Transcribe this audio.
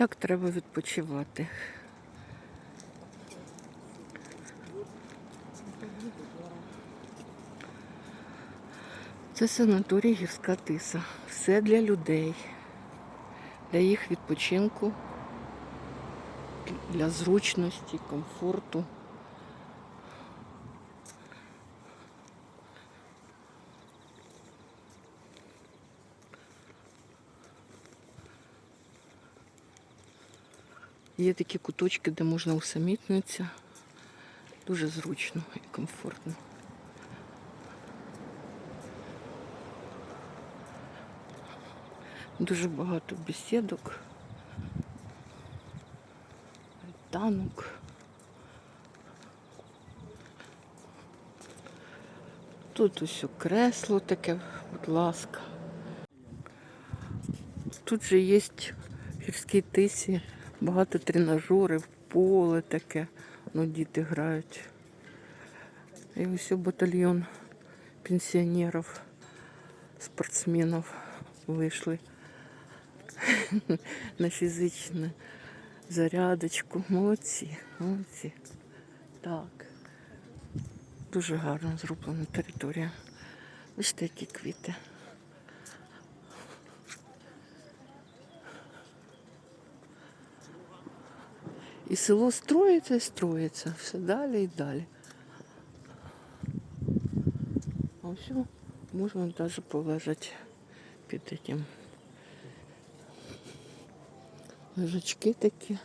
Так треба відпочивати. Це санаторій гірська тиса. Все для людей, для їх відпочинку, для зручності, комфорту. Є такі куточки, де можна усамітнитися. Дуже зручно і комфортно. Дуже багато бесідок, танок. Тут ось кресло таке, будь ласка. Тут же є в гірській тисі багато тренажерів, поле таке. Ну, діти грають. І ось батальйон пенсіонерів, спортсменів вийшли на фізичну зарядочку. Молодці, молодці. Так. Дуже гарно зроблена територія. Бачите, які квіти. І село строїться і строїться. Все далі і далі. А все, можна навіть полежати під этим. Лежачки такі.